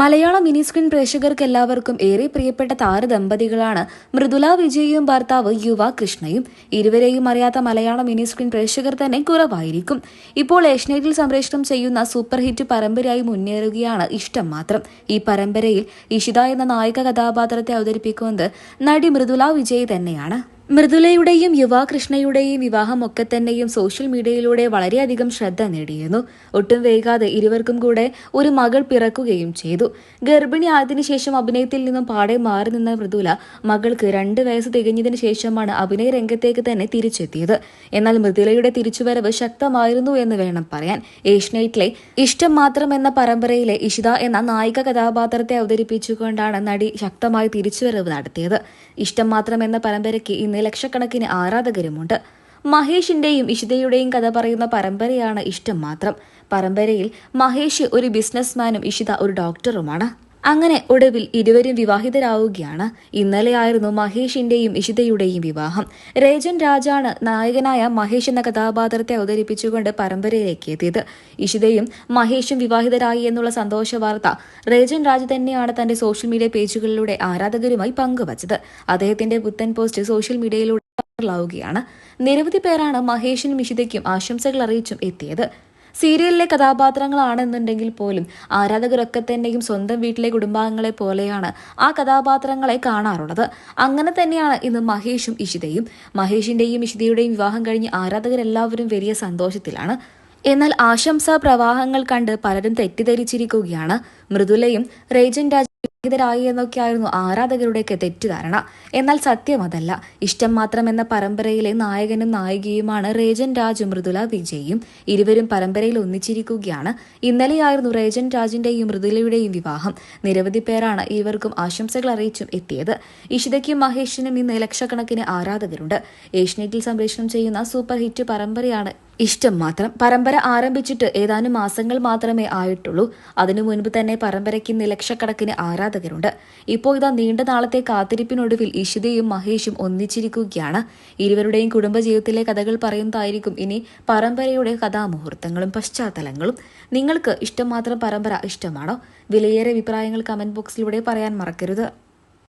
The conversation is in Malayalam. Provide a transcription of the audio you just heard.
മലയാള മിനി സ്ക്രീൻ പ്രേക്ഷകർക്ക് എല്ലാവർക്കും ഏറെ പ്രിയപ്പെട്ട താര ദമ്പതികളാണ് മൃദുല വിജയും ഭർത്താവ് യുവ കൃഷ്ണയും. ഇരുവരെയും അറിയാത്ത മലയാള മിനി സ്ക്രീൻ പ്രേക്ഷകർ തന്നെ കുറവായിരിക്കും. ഇപ്പോൾ ഏഷ്യനെറ്റിൽ സംപ്രേഷണം ചെയ്യുന്ന സൂപ്പർ ഹിറ്റ് പരമ്പരയായി മുന്നേറുകയാണ് ഇഷ്ടം മാത്രം. ഈ പരമ്പരയിൽ ഇഷിത എന്ന നായിക കഥാപാത്രത്തെ അവതരിപ്പിക്കുന്നത് നടി മൃദുല വിജയ് തന്നെയാണ്. മൃദുലയുടെയും യുവാകൃഷ്ണയുടെയും വിവാഹം ഒക്കെ തന്നെയും സോഷ്യൽ മീഡിയയിലൂടെ വളരെയധികം ശ്രദ്ധ നേടിയിരുന്നു. ഒട്ടും വൈകാതെ ഇരുവർക്കും കൂടെ ഒരു മകൾ പിറക്കുകയും ചെയ്തു. ഗർഭിണി ആയതിനു ശേഷം അഭിനയത്തിൽ നിന്നും പാടെ മാറി നിന്ന മൃദുല മകൾക്ക് രണ്ട് വയസ്സ് തികഞ്ഞതിനു ശേഷമാണ് അഭിനയ രംഗത്തേക്ക് തന്നെ തിരിച്ചെത്തിയത്. എന്നാൽ മൃദുലയുടെ തിരിച്ചുവരവ് ശക്തമായിരുന്നു എന്ന് വേണം പറയാൻ. ഏഷ്യനൈറ്റിലെ ഇഷ്ടം മാത്രം എന്ന പരമ്പരയിലെ ഇഷിത എന്ന നായിക കഥാപാത്രത്തെ അവതരിപ്പിച്ചുകൊണ്ടാണ് നടി ശക്തമായി തിരിച്ചുവരവ് നടത്തിയത്. ഇഷ്ടം മാത്രം എന്ന പരമ്പരയ്ക്ക് ഇന്ന് ലക്ഷക്കണക്കിന് ആരാധകരുമുണ്ട്. മഹേഷിന്റെയും ഇഷിതയുടെയും കഥ പറയുന്ന പരമ്പരയാണ് ഇഷ്ടം മാത്രം. പരമ്പരയിൽ മഹേഷ് ഒരു ബിസിനസ്മാനും ഇഷിത ഒരു ഡോക്ടറുമാണ്. അങ്ങനെ ഒടുവിൽ ഇരുവരും വിവാഹിതരാവുകയാണ്. ഇന്നലെയായിരുന്നു മഹേഷിന്റെയും ഇഷിതയുടെയും വിവാഹം. രേജൻ രാജാണ് നായകനായ മഹേഷ് എന്ന കഥാപാത്രത്തെ അവതരിപ്പിച്ചുകൊണ്ട് പരമ്പരയിലേക്ക് എത്തിയത്. ഇഷിതയും മഹേഷും വിവാഹിതരായി എന്നുള്ള സന്തോഷ വാർത്ത രേജൻ രാജ തന്നെയാണ് തന്റെ സോഷ്യൽ മീഡിയ പേജുകളിലൂടെ ആരാധകരുമായി പങ്കുവച്ചത്. അദ്ദേഹത്തിന്റെ പുത്തൻ പോസ്റ്റ് സോഷ്യൽ മീഡിയയിലൂടെ വൈറലാവുകയാണ്. നിരവധി പേരാണ് മഹേഷിനും ഇഷിതയ്ക്കും ആശംസകൾ അറിയിച്ചും എത്തിയത്. സീരിയലിലെ കഥാപാത്രങ്ങളാണെന്നുണ്ടെങ്കിൽ പോലും ആരാധകരൊക്കെ തന്നെയും സ്വന്തം വീട്ടിലെ കുടുംബാംഗങ്ങളെ പോലെയാണ് ആ കഥാപാത്രങ്ങളെ കാണാറുള്ളത്. അങ്ങനെ തന്നെയാണ് ഇന്ന് മഹേഷും ഇഷിതയും. മഹേഷിന്റെയും ഇഷിതയുടെയും വിവാഹം കഴിഞ്ഞ് ആരാധകരെല്ലാവരും വലിയ സന്തോഷത്തിലാണ്. എന്നാൽ ആശംസാ പ്രവാഹങ്ങൾ കണ്ട് പലരും തെറ്റിദ്ധരിച്ചിരിക്കുകയാണ്. മൃദുലയും റേജൻ രാജ വിവാഹിതരായി എന്നൊക്കെയായിരുന്നു ആരാധകരുടെയൊക്കെ തെറ്റിദ്ധാരണ. എന്നാൽ സത്യം അതല്ല. ഇഷ്ടം മാത്രം എന്ന പരമ്പരയിലെ നായകനും നായികയുമാണ് റേജൻ രാജ് മൃദുല വിജയും. ഇരുവരും പരമ്പരയിൽ ഒന്നിച്ചിരിക്കുകയാണ്. ഇന്നലെയായിരുന്നു റേജൻ രാജിന്റെയും മൃദുലയുടെയും വിവാഹം. നിരവധി പേരാണ് ഇവർക്കും ആശംസകൾ അറിയിച്ചും എത്തിയത്. ഇഷിതയ്ക്കും മഹേഷിനും ഇന്ന് ലക്ഷക്കണക്കിന് ആരാധകരുണ്ട്. ഏഷ്യനെറ്റിൽ സംപ്രേഷണം ചെയ്യുന്ന സൂപ്പർ ഹിറ്റ് പരമ്പരയാണ് ഇഷ്ടം മാത്രം. പരമ്പര ആരംഭിച്ചിട്ട് ഏതാനും മാസങ്ങൾ മാത്രമേ ആയിട്ടുള്ളൂ. അതിനു മുൻപ് തന്നെ പരമ്പരയ്ക്ക് ഇന്ന് ലക്ഷക്കണക്കിന് ആരാധകരുണ്ട്. ഇപ്പോൾ ഇതാ നീണ്ട നാളത്തെ കാത്തിരിപ്പിനൊടുവിൽ ഇഷിതയും മഹേഷും ഒന്നിച്ചിരിക്കുകയാണ്. ഇരുവരുടെയും കുടുംബജീവിതത്തിലെ കഥകൾ പറയുന്നതായിരിക്കും ഇനി പരമ്പരയുടെ കഥാമുഹൂർത്തങ്ങളും പശ്ചാത്തലങ്ങളും. നിങ്ങൾക്ക് ഇഷ്ടം മാത്രം പരമ്പര ഇഷ്ടമാണോ? വിലയേറെ അഭിപ്രായങ്ങൾ കമന്റ് ബോക്സിലൂടെ പറയാൻ മറക്കരുത്.